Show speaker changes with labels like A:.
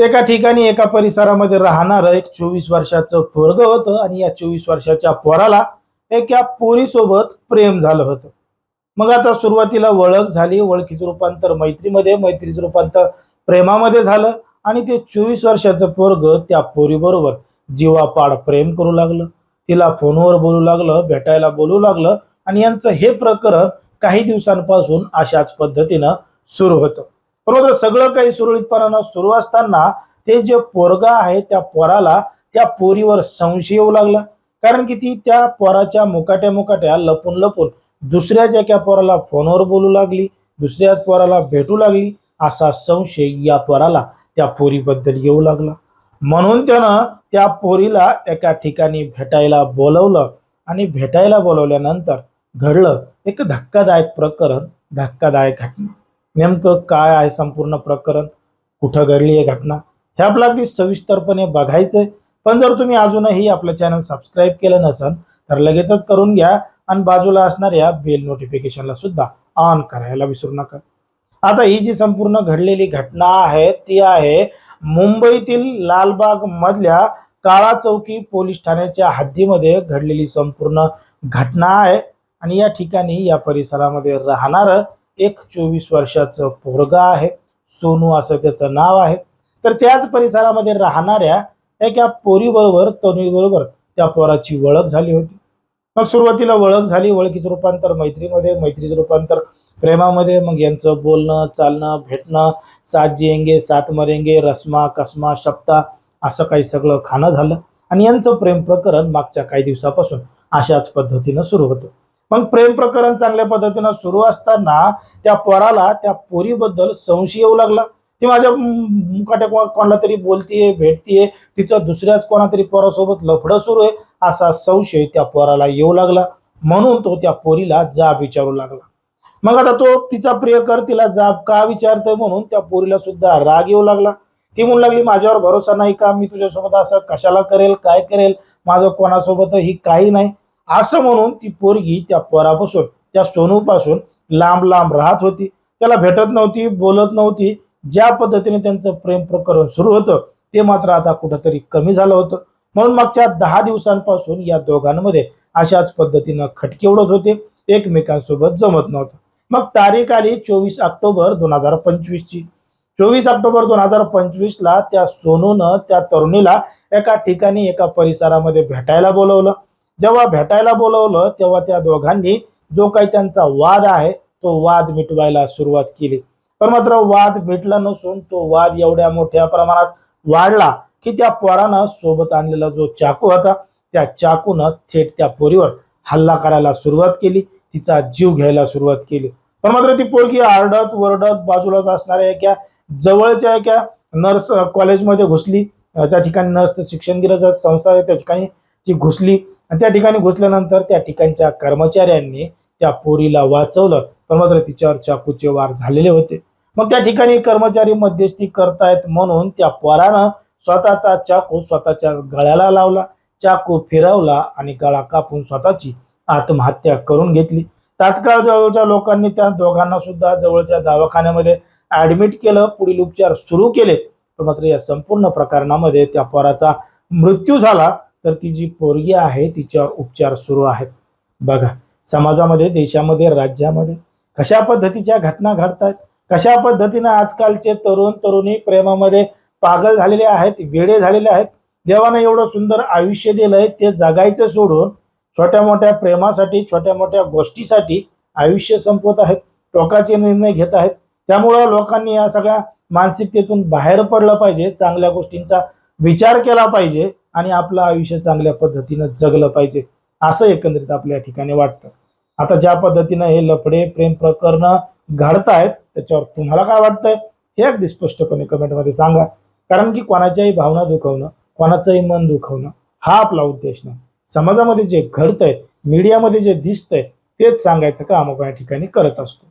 A: एका ठिकाणी एका परिसरामध्ये राहणारं एक चोवीस वर्षाचं पोरग होतं आणि या चोवीस वर्षाच्या पोराला एका पोरीसोबत प्रेम झालं होतं. मग आता सुरुवातीला ओळख झाली ओळखीचं रूपांतर मैत्रीमध्ये मैत्रीचं रूपांतर प्रेमामध्ये झालं आणि ते चोवीस वर्षाचं पोरग त्या पोरीबरोबर जीवापाड प्रेम करू लागलं. तिला फोनवर बोलू लागलं भेटायला बोलू लागलं आणि यांचं हे प्रकरण काही दिवसांपासून अशाच पद्धतीनं सुरू होतं. बरोबर सगळं काही सुरळीतपणानं सुरू असताना ते जे पोरगा आहे त्या पोराला त्या पोरीवर संशय येऊ लागला. कारण की ती त्या पोराच्या मुकाट्या मुकाट्या लपून लपून दुसऱ्याच्या एका पोराला फोनवर बोलू लागली दुसऱ्याच पोराला भेटू लागली असा संशय या पोराला त्या पोरीबद्दल येऊ लागला. म्हणून त्यानं त्या पोरीला एका ठिकाणी भेटायला बोलवलं आणि भेटायला बोलवल्यानंतर घडलं एक धक्कादायक प्रकरण धक्कादायक घटना. नेमकं काय आहे संपूर्ण प्रकरण? कुठं घडली आहे घटना? हे आपलं अगदी सविस्तरपणे बघायचंय. पण जर तुम्ही अजूनही आपलं चॅनल सबस्क्राईब केलं नसेल तर लगेचच करून घ्या आणि बाजूला असणाऱ्या बेल नोटिफिकेशनला सुद्धा ऑन करायला विसरू नका. आता ही जी संपूर्ण घडलेली घटना आहे ती आहे मुंबईतील लालबाग मधल्या काळा चौकी पोलीस ठाण्याच्या हद्दीमध्ये घडलेली संपूर्ण घटना आहे. आणि या ठिकाणी या परिसरामध्ये राहणारं एक चोवीस वर्षाचं पोरगा आहे. सोनू असं त्याचं नाव आहे. तर त्याच परिसरामध्ये राहणाऱ्या एका पोरीबरोबर तरुणीबरोबर त्या पोराची ओळख झाली होती. मग सुरुवातीला ओळख झाली. ओळखीचं रूपांतर मैत्रीमध्ये मैत्रीचं रूपांतर प्रेमामध्ये. मग यांचं बोलणं चालणं भेटणं सात जिएंगे सात मरेंगे रस्मा कसमा शप्ता असं काही सगळं खाणं झालं. आणि यांचं प्रेम प्रकरण मागच्या काही दिवसापासून अशाच पद्धतीनं सुरू होतं. मग प्रेम प्रकरण चांगल्या पद्धतीनं सुरू असताना त्या पोराला त्या पोरीबद्दल संशय येऊ लागला. ती माझ्या मु- मुकाट्या कोणाला तरी बोलतीये भेटतीये तिचं दुसऱ्याच कोणातरी पोरासोबत लफडं सुरू आहे असा संशय त्या पोराला येऊ लागला. म्हणून तो त्या पोरीला जाब विचारू लागला. मग आता तो तिचा प्रियकर तिला जाब का विचारतोय म्हणून त्या पोरीला सुद्धा राग येऊ लागला. ती म्हणू लागली माझ्यावर भरोसा नाही का? मी तुझ्यासोबत असं कशाला करेल? काय करेल? माझं कोणासोबतही काही नाही. असं म्हणून ती पोरगी त्या पोरापासून त्या सोनूपासून लांब लांब राहत होती. त्याला भेटत नव्हती बोलत नव्हती. ज्या पद्धतीने त्यांचं प्रेम प्रकरण सुरू होतं ते मात्र आता कुठंतरी कमी झालं होतं. म्हणून मागच्या दहा दिवसांपासून या दोघांमध्ये अशाच पद्धतीनं खटके उडत होते. एकमेकांसोबत जमत नव्हतं. मग तारीख आली चोवीस ऑक्टोबर दोन हजार पंचवीसची. चोवीस ऑक्टोबर दोन हजार पंचवीसला त्या सोनूनं त्या तरुणीला एका ठिकाणी एका परिसरामध्ये भेटायला बोलवलं. जेव्हा भेटायला बोलवलं तेव्हा त्या दोघांनी जो काही त्यांचा वाद आहे तो वाद मिटवायला सुरुवात केली. पण मात्र वाद मिटला नसून तो वाद एवढ्या मोठ्या प्रमाणात वाढला की त्या पोरानं सोबत आणलेला जो चाकू होता त्या चाकूनं थेट त्या पोरीवर हल्ला करायला सुरुवात केली. तिचा जीव घ्यायला सुरुवात केली. पण मात्र ती पोरगी आरडत वरडत बाजूलाच असणाऱ्या एका जवळच्या एका नर्स कॉलेजमध्ये घुसली. त्या ठिकाणी नर्सचं शिक्षण दिलं संस्था आहे त्या ठिकाणी ती घुसली. आणि त्या ठिकाणी घुसल्यानंतर त्या ठिकाणच्या कर्मचाऱ्यांनी त्या पोरीला वाचवलं. पण मात्र तिच्यावर चाकूचे वार झालेले होते. मग त्या ठिकाणी कर्मचारी मध्यस्थी करतायत म्हणून त्या पोरानं स्वतःचा चाकू स्वतःच्या गळ्याला लावला. चाकू फिरवला आणि गळा कापून स्वतःची आत्महत्या करून घेतली. तात्काळ जवळच्या लोकांनी त्या दोघांना सुद्धा जवळच्या दवाखान्यामध्ये ऍडमिट केलं. पुढील उपचार सुरू केले. पण मात्र या संपूर्ण प्रकरणामध्ये त्या पोराचा मृत्यू झाला. तर ती जी पोरगी आहे तिच्यावर उपचार सुरू आहेत. बघा समाजामध्ये देशामध्ये राज्यामध्ये कशा पद्धतीच्या घटना घडतात कशा पद्धतीनं आजकालचे तरुण तरुणी प्रेमामध्ये पागल झालेले आहेत वेडे झालेले आहेत? देवानं एवढं सुंदर आयुष्य दिलंय ते जगायचं सोडून छोट्या मोठ्या प्रेमासाठी छोट्या मोठ्या गोष्टीसाठी आयुष्य संपवत आहेत टोकाचे निर्णय घेत आहेत. त्यामुळं लोकांनी या सगळ्या मानसिकतेतून बाहेर पडलं पाहिजे चांगल्या गोष्टींचा विचार केला पाहिजे आणि आपलं आयुष्य चांगल्या पद्धतीनं जगलं पाहिजे असं एकंदरीत आपल्या ठिकाणी वाटतं. आता ज्या पद्धतीनं हे लफडे प्रेम प्रकरण घडतायत त्याच्यावर तुम्हाला काय वाटतंय? हे अगदी स्पष्टपणे कमेंटमध्ये सांगा. कारण की कोणाच्याही भावना दुखवणं कोणाचंही मन दुखवणं हा आपला उद्देश नाही. समाजामध्ये जे घडतंय मीडियामध्ये जे दिसतंय तेच सांगायचं काम आपण या ठिकाणी करत असतो.